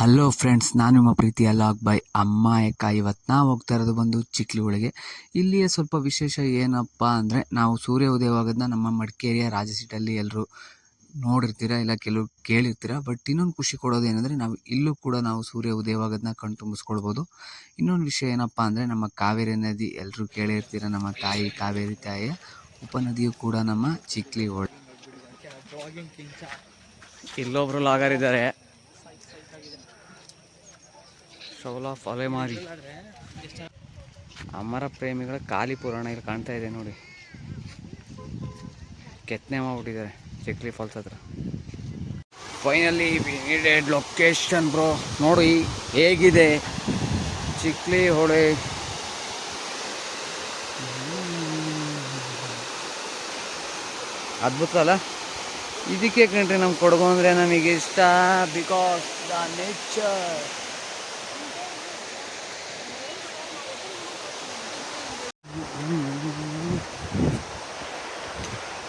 Hello friends ನಾನು ನಿಮ್ಮ ಪ್ರೀತಿಯ ಲಾಗ್ ಬೈ ಅಮ್ಮಾಯಕ ಇವತ್ತು ನಾವು ಹೋಗ್ತಾ ಇರೋದು ಬಂದು ಚಿಕ್ಲಿಗಳಿಗೆ ಇಲ್ಲಿಯ ಸ್ವಲ್ಪ ವಿಶೇಷ ಏನಪ್ಪ ಅಂದರೆ, ನಾವು ಸೂರ್ಯ ಉದಯವಾಗೋದನ್ನ ನಮ್ಮ ಮಡಿಕೇರಿಯ ರಾಜಸೀಟಲ್ಲಿ ಎಲ್ಲರೂ ನೋಡಿರ್ತೀರ ಇಲ್ಲ ಕೆಲವು ಕೇಳಿರ್ತೀರ? ಬಟ್ ಇನ್ನೊಂದು ಖುಷಿ ಕೊಡೋದು ಏನಂದರೆ, ನಾವು ಇಲ್ಲೂ ಕೂಡ ನಾವು ಸೂರ್ಯ ಉದಯವಾಗೋದನ್ನ ಕಣ್ ತುಂಬಿಸ್ಕೊಳ್ಬೋದು. ಇನ್ನೊಂದು ವಿಷಯ ಏನಪ್ಪ ಅಂದರೆ, ನಮ್ಮ ಕಾವೇರಿ ನದಿ ಎಲ್ಲರೂ ಕೇಳಿರ್ತೀರ? ನಮ್ಮ ತಾಯಿ ಕಾವೇರಿ ತಾಯಿಯ ಉಪನದಿಯು ಕೂಡ ನಮ್ಮ ಚಿಕ್ಲಿ ಒಳ ಇಲ್ಲೊಬ್ರು ಲಾಗರ್ ಇದ್ದಾರೆ ಶೌಲಾ ಅಲೆಮಾರಿ. ಅಮರ ಪ್ರೇಮಿಗಳ ಖಾಲಿ ಪುರಾಣ ಇಲ್ಲಿ ಕಾಣ್ತಾ ಇದೆ ನೋಡಿ. ಕೆತ್ತನೆ ಮಾಡ್ಬಿಟ್ಟಿದ್ದಾರೆ ಚಿಕ್ಲಿ ಫಾಲ್ಸ್ ಹತ್ರ. ಫೈನಲಿ ನೀಡೆಡ್ ಲೊಕೇಶನ್ ಬ್ರೋ ನೋಡಿ, ಹೇಗಿದೆ? ಚಿಕ್ಲಿ ಹೊಳೆ. ಅದ್ಭುತ ಅಲ್ಲ? ಇದಕ್ಕೆ ಕಣ್ರಿ ನಮ್ಮ ಕೊಡಗು ಅಂದರೆ ನಮಗೆ ಇಷ್ಟ ಬಿಕಾಸ್ ದ ನೇಚರ್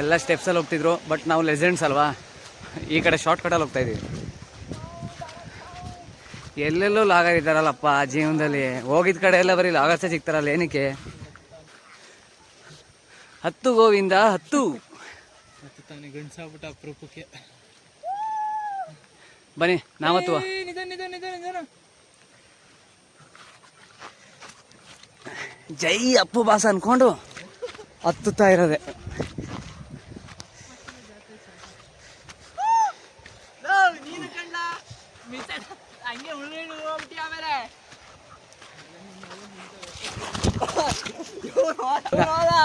ಎಲ್ಲ ಸ್ಟೆಪ್ಸಲ್ಲಿ ಹೋಗ್ತಿದ್ರು ಬಟ್ ನಾವು ಲೆಜೆಂಡ್ಸ್ ಅಲ್ವಾ? ಈ ಕಡೆ ಶಾರ್ಟ್ ಕಟಲ್ಲಿ ಹೋಗ್ತಾ ಇದೀವಿ ಎಲ್ಲೆಲ್ಲೋ ಲಾಗರ್ ಇದ್ದಾರಲ್ಲಪ್ಪ ಜೀವನದಲ್ಲಿ. ಹೋಗಿದ ಕಡೆ ಎಲ್ಲ ಬರೀ ಲಾಗರ್ಸೇ ಸಿಗ್ತಾರಲ್ಲ ಏನಕ್ಕೆ? ಹತ್ತು ಗೋವಿಂದ ಹತ್ತು. ಅಪರೂಪಕ್ಕೆ. ಬನ್ನಿ ನಾವತ್ತು ಜೈ ಅಪ್ಪು ಬಾಸ ಅನ್ಕೊಂಡು ಹತ್ತುತ್ತಾ ಇರೋದೆ. അന്നെ ഉള്ളിൽ നോക്കിയാ വരെ യോ യോ